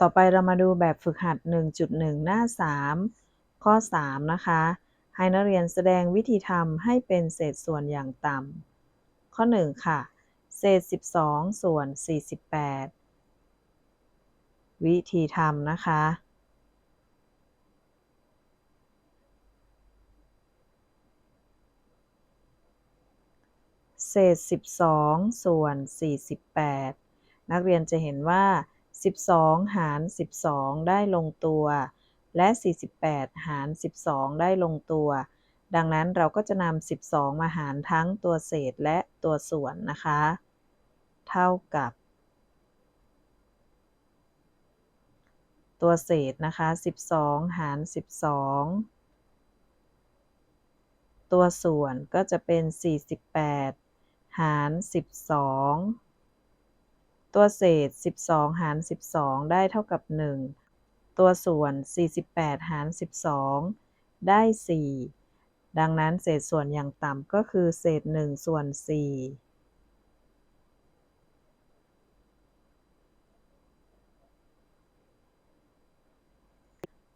ต่อไปเรามาดูแบบฝึกหัด 1.1 หน้า 3 ข้อ 3 นะคะ ให้นักเรียนแสดงวิธีทำให้เป็นเศษส่วนอย่างต่ำ ข้อ 1 ค่ะ เศษ 12 ส่วน 48 วิธีทำนะคะ เศษ 12 ส่วน 48 นักเรียนจะเห็นว่า 12 หาร 12 ได้ลงตัว และ 48 หาร 12 ได้ลงตัว ดังนั้นเราก็จะนำ 12 มาหารทั้งตัวเศษและตัวส่วนนะคะ เท่ากับ ตัวเศษนะคะ 12 หาร 12 ตัวส่วนก็จะเป็น 48 หาร 12 ตัวเศษ 12 หาร 12 ได้เท่ากับ 1 ตัวส่วน 48 หาร 12 ได้ 4 ดังนั้นเศษส่วนอย่างต่ำก็คือเศษ 1 ส่วน 4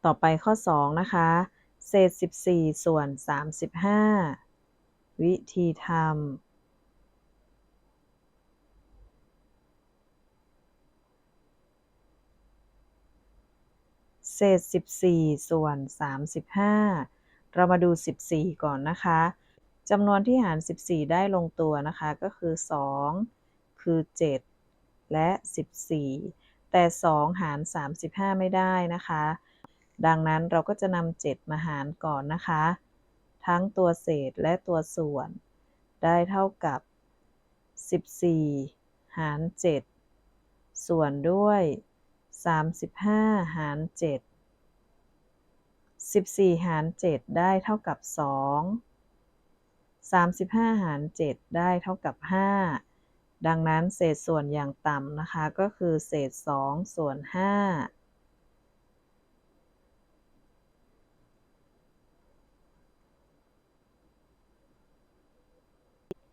ต่อไปข้อ 2 นะคะ เศษ 14 ส่วน 35 วิธีทำ ษ 14 ส่วน 35 เรามาดู 14 ก่อนนะคะจำนวนที่หาร 14 ได้ลงตัวนะคะก็คือ 2 คือ 7 และ 14 แต่ 2 หาร 35 ไม่ได้นะคะ ดังนั้นเราก็จะนำ7มาหารก่อนนะคะ ทั้งตัวเศษและตัวส่วน ได้เท่ากับ 14 หาร 7 ส่วนด้วย 35 หาร 7 14 หาร 7 ได้เท่ากับ 2 35 หาร 7 ได้เท่ากับ 5 ดังนั้นเศษส่วนอย่างต่ำนะคะ ก็คือเศษ 2 ส่วน 5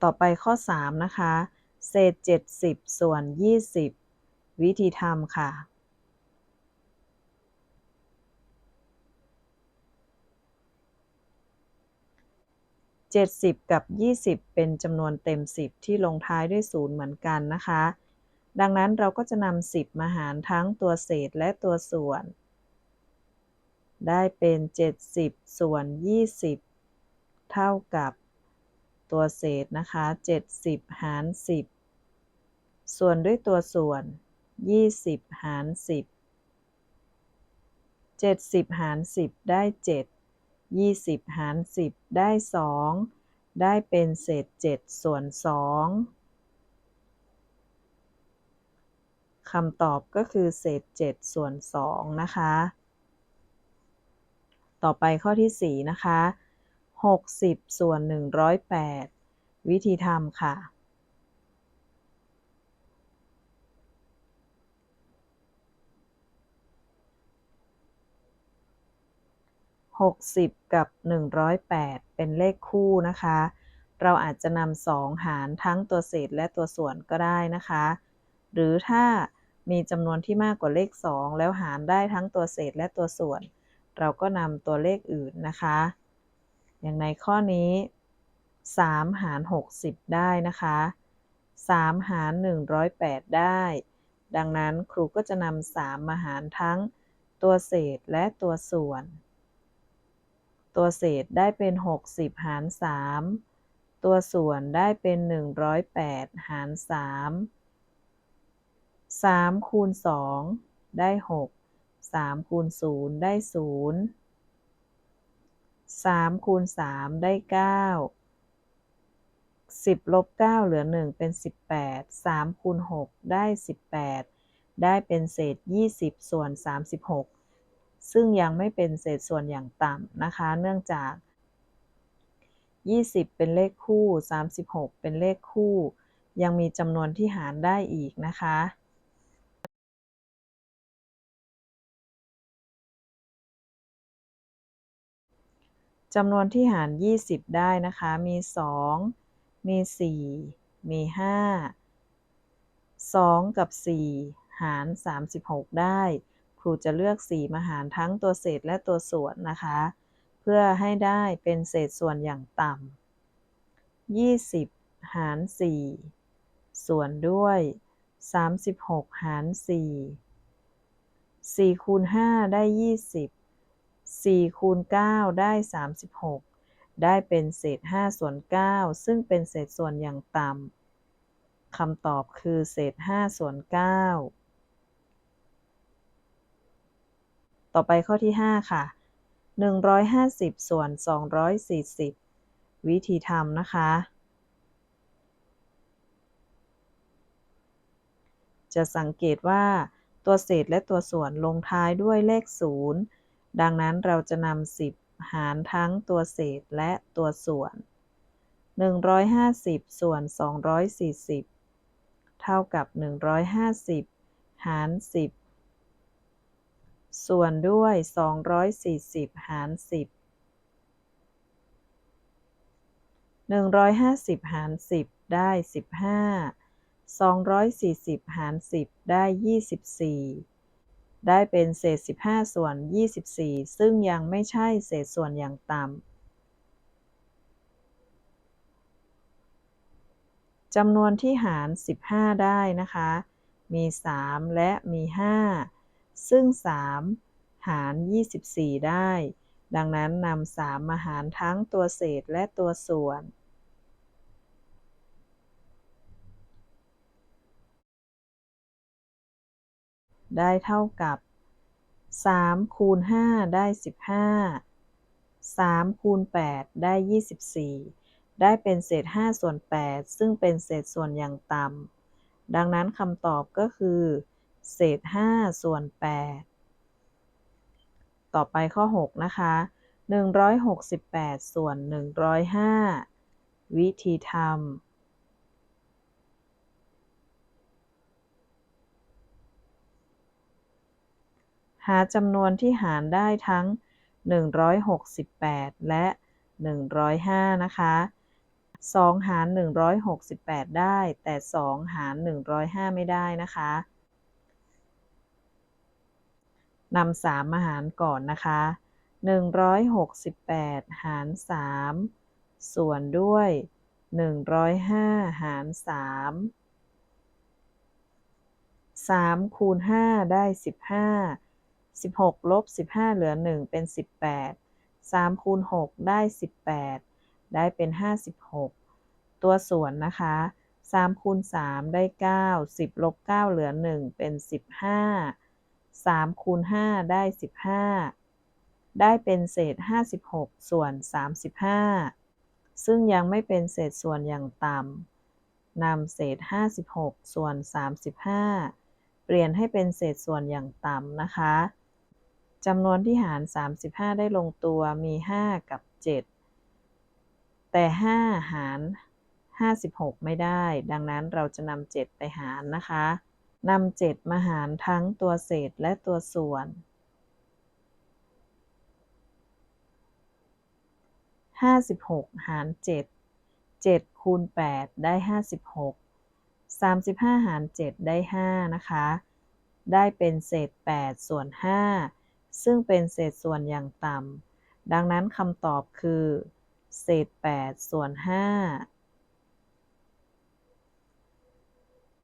ต่อไปข้อ 3 นะคะ เศษ 70 ส่วน 20 วิธีทำค่ะ 70 กับ 20 เป็นจำนวนเต็ม 10 ที่ลงท้ายด้วย0เหมือนกันนะคะ ดังนั้นเราก็จะนำ10 มาหารทั้งตัวเศษและตัวส่วน ได้เป็น 70 ส่วน 20 เท่ากับตัวเศษนะคะ 70 หาร 10 ส่วนด้วยตัวส่วน 20 หาร 10 70 หาร 10 ได้ 7 20 หาร 10 ได้ 2 ได้เป็นเศษ 7 ส่วน 2คำตอบก็คือเศษ 7 ส่วน 2 นะคะ ต่อไปข้อที่ 4 นะคะ 60 ส่วน 108 วิธีทำค่ะ 60 กับ 108 เป็นเลขคู่นะคะ เราอาจจะนำ2หารทั้งตัวเศษและตัวส่วนก็ได้นะคะ หรือถ้ามีจำนวนที่มากกว่าเลข 2 แล้วหารได้ทั้งตัวเศษและตัวส่วน เราก็นำตัวเลขอื่นนะคะ อย่างในข้อนี้ 3 หาร 60 ได้นะคะ 3 หาร 108 ได้ ดังนั้นครูก็จะนำ3มาหารทั้งตัวเศษและตัวส่วน ตัวเศษได้เป็น 60 หาร 3 ตัวส่วนได้เป็น 108 หาร 3 3 คูณ 2 ได้ 6 3 คูณ 0 ได้ 0 3 คูณ 3 ได้ 9 10ลบ9เหลือ 1 เป็น 18 3คูณ6ได้ 18 ได้เป็นเศษ 20 ส่วน 36 ซึ่งยังไม่เป็นเศษส่วนอย่างต่ำนะคะ เนื่องจาก 20 เป็นเลขคู่ 36 เป็นเลขคู่ ยังมีจำนวนที่หารได้อีกนะคะจำนวนที่หาร 20 ได้นะคะ มี 2 มี 4 มี 5 2 กับ 4 หาร 36 ได้ ครูจะเลือก 4 มาหารทั้งตัวเศษและตัวส่วนนะคะ เพื่อให้ได้เป็นเศษส่วนอย่างต่ำ20 หาร 4 ส่วนด้วย 36 หาร 4 4 คูณ 5 ได้ 20 4 คูณ 9 ได้ 36 ได้เป็นเศษ 5 ส่วน 9 ซึ่งเป็นเศษส่วนอย่างต่ำคำตอบคือเศษ 5 ส่วน 9 ต่อไปข้อที่ 5 ค่ะ 150 ส่วน 240 วิธีทำนะคะ จะสังเกตว่าตัวเศษและตัวส่วนลงท้ายด้วยเลข 0 ดังนั้นเราจะนำ10 หารทั้งตัวเศษและตัวส่วน 150 ส่วน 240 เท่ากับ 150 หาร 10 ส่วนด้วย 240 หาร 10 150 หาร 10 ได้ 15 240 หาร 10 ได้ 24 ได้เป็นเศษ 15 ส่วน 24 ซึ่งยังไม่ใช่เศษส่วนอย่างต่ำจำนวนที่หาร 15 ได้นะคะ มี 3 และมี 5 ซึ่ง 3 หาร 24 ได้ ดังนั้นนำ3มาหารทั้งตัวเศษและตัวส่วนได้เท่ากับ 3 คูณ 5 ได้ 15 3 คูณ 8 ได้ 24 ได้เป็นเศษ 5 ส่วน 8 ซึ่งเป็นเศษส่วนอย่างต่ำ ดังนั้นคำตอบก็คือ เศษ 5 ส่วน 8 ต่อไปข้อ 6 นะคะ 168 ส่วน 105 วิธีทำหาจำนวนที่หารได้ทั้ง 168 และ 105 นะคะ 2 หาร 168 ได้ แต่ 2 หาร 105 ไม่ได้นะคะ นำ3มาหารก่อนนะคะ 168 หาร 3 ส่วนด้วย 105 หาร 3 3คูณ5ได้ 15 16ลบ15 เหลือ 1 เป็น 18 3คูณ6ได้ 18 ได้เป็น 56 ตัวส่วนนะคะ3คูณ3ได้ 9 10ลบ9เหลือ 1 เป็น 15 3คูณ5ได้ 15 ได้เป็นเศษ 56 ส่วน 35 ซึ่งยังไม่เป็นเศษส่วนอย่างต่ำนำเศษ 56 ส่วน 35 เปลี่ยนให้เป็นเศษส่วนอย่างต่ำนะคะจำนวนที่หาร 35 ได้ลงตัวมี 5 กับ 7 แต่ 5 หาร 56 ไม่ได้ ดังนั้นเราจะนำ7ไปหารนะคะ นำ7มาหารทั้งตัวเศษและตัวส่วน56หาร7 7คูณ8ได้56 35หาร7ได้5นะคะ ได้เป็นเศษ8ส่วน5ซึ่งเป็นเศษส่วนอย่างต่ำ ดังนั้นคำตอบคือ เศษ8ส่วน5